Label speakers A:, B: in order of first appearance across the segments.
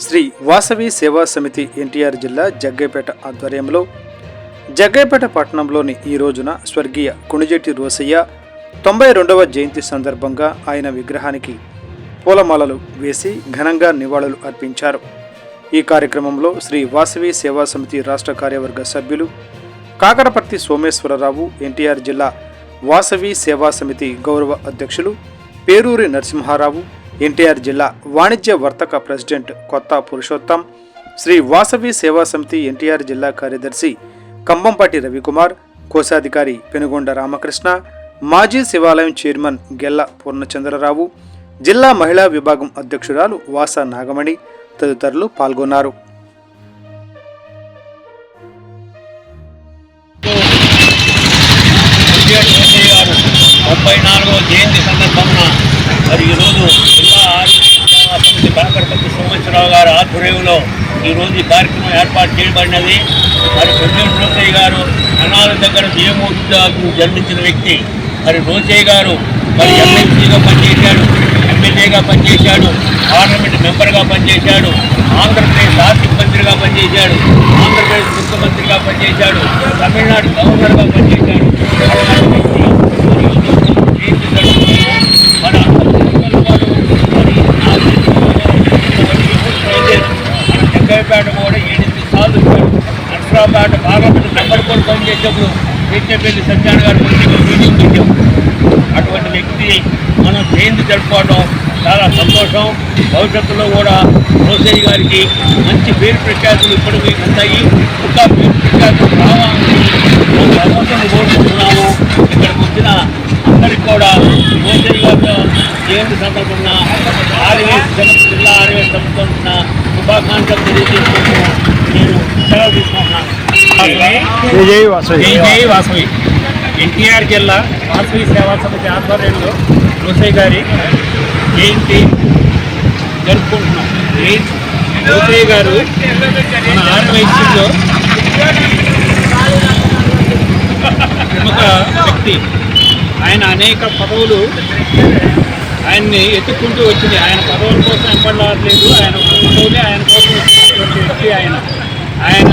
A: శ్రీ వాసవి సేవా సమితి ఎన్టీఆర్ జిల్లా జగ్గైపేట ఆధ్వర్యంలో జగ్గైపేట పట్టణంలోని ఈ రోజున స్వర్గీయ కుణిజెట్టి రోసయ్య తొంభై రెండవ జయంతి సందర్భంగా ఆయన విగ్రహానికి పూలమాలలు వేసి ఘనంగా నివాళులు అర్పించారు. ఈ కార్యక్రమంలో శ్రీ వాసవి సేవా సమితి రాష్ట్ర కార్యవర్గ సభ్యులు కాకరపర్తి సోమేశ్వరరావు ఎన్టీఆర్ జిల్లా వాసవి సేవా సమితి గౌరవ అధ్యక్షులు పేరూరి నరసింహారావు ఎన్టీఆర్ జిల్లా వాణిజ్య వర్తక ప్రెసిడెంట్ కొత్త పురుషోత్తం శ్రీ వాసవి సేవా సమితి ఎన్టీఆర్ జిల్లా కార్యదర్శి కంబంపాటి రవికుమార్ కోశాధికారి పెనుగొండ రామకృష్ణ మాజీ శివాలయం చైర్మన్ గెల్ల పూర్ణచంద్రరావు జిల్లా మహిళా విభాగం అధ్యక్షురాలు వాస నాగమణి తదితరులు పాల్గొన్నారు.
B: ముప్పై నాలుగో జయంతి సందర్భంగా మరి ఈరోజు జిల్లా ఆరోగ్య కాకరపతి సోమేశ్వరరావు గారి ఆధ్వర్యంలో ఈరోజు ఈ కార్యక్రమం ఏర్పాటు చేయబడినది. మరి ప్రెసిడెంట్ రోసయ్య గారు అనాథ దగ్గర జయమూర్తి జన్మించిన వ్యక్తి. మరి రోసయ్య గారు మరి ఎమ్మెల్సీగా పనిచేశాడు ఎమ్మెల్యేగా పనిచేశాడు పార్లమెంట్ మెంబర్గా పనిచేశాడు ఆంధ్రప్రదేశ్ ఆర్థిక మంత్రిగా పనిచేశాడు ఆంధ్రప్రదేశ్ ముఖ్యమంత్రిగా పనిచేశాడు తమిళనాడు గవర్నర్గా పనిచేశాడు అలాంటి వ్యక్తి మరి జయంతి జరుపుకుంటూ మన అందరి వారు మరి నా చేతిలో మన కూడా ఎనిమిది సార్లు వచ్చాడు నర్సరావుపేట పార్లమెంట్ మెంబర్ కూడా పనిచేసేప్పుడు పెట్టేపల్లి సత్యాన గారు మీటింగ్ పెట్టాం. అటువంటి వ్యక్తి మనం జయంతి జరుపుకోవడం చాలా సంతోషం. భవిష్యత్తులో కూడా రోసయ్య గారికి మంచి పేరు ప్రఖ్యాతులు ఇప్పటికీ ఉంటాయి. ఇంకా పేరు ప్రఖ్యాతులు రావాలని మేము భగవంతుని కోరుకుంటున్నాము. ఇక్కడికి వచ్చిన అందరికి కూడా రోసయ్య గారు జయంతి సందర్భంగా ఆర్వీ జిల్లా ఆర్వీ సంస్థ శుభాకాంక్షలు తెలియజేసుకుంటూ నేను సెలవు తీసుకుంటున్నాను
C: జై వాసవి
B: జై వాసవి. ఎన్టీఆర్ జిల్లా వాసవి సేవా సమితి ఆధ్వర్యంలో రోసయ్య గారి జయంతి జరుపుకుంటున్నాం. రోసయ్య గారు మన ఆర్వైశ్యంలో ప్రముఖ వ్యక్తి. ఆయన అనేక పదవులు ఆయన్ని ఎత్తుక్కుంటూ వచ్చింది. ఆయన పదవుల కోసం ఎంపడలేదు. ఆయన పదవులే ఆయన కోసం వచ్చినటువంటి వ్యక్తి ఆయన. ఆయన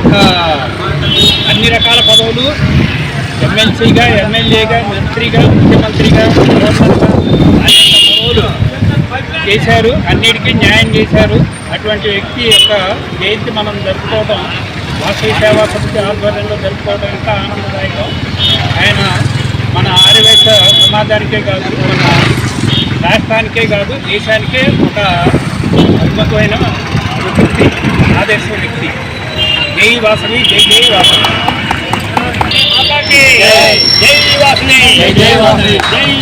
B: ఒక అన్ని రకాల పదవులు ఎమ్మెల్సీగా ఎమ్మెల్యేగా మంత్రిగా ముఖ్యమంత్రిగా గవర్నర్గా అనేక పదవులు చేశారు. అన్నిటికీ న్యాయం చేశారు. అటువంటి వ్యక్తి యొక్క జయంతి మనం జరుపుకోవడం వాసవి సేవా సమితి ఆధ్వర్యంలో జరుపుకోవడం ఎంత ఆనందదాయకం. ఆయన మన ఆర్యవేశ సమాజానికే కాదు మన రాష్ట్రానికే కాదు దేశానికే ఒక అద్భుతమైన వ్యక్తి ఆదర్శ వ్యక్తి. జై వాసవి జై జై వాసవి.
C: జై వాసవి.
B: జై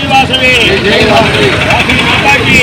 B: వాసవి.
C: జై వాసవి.
B: వాసవి మాతాకి.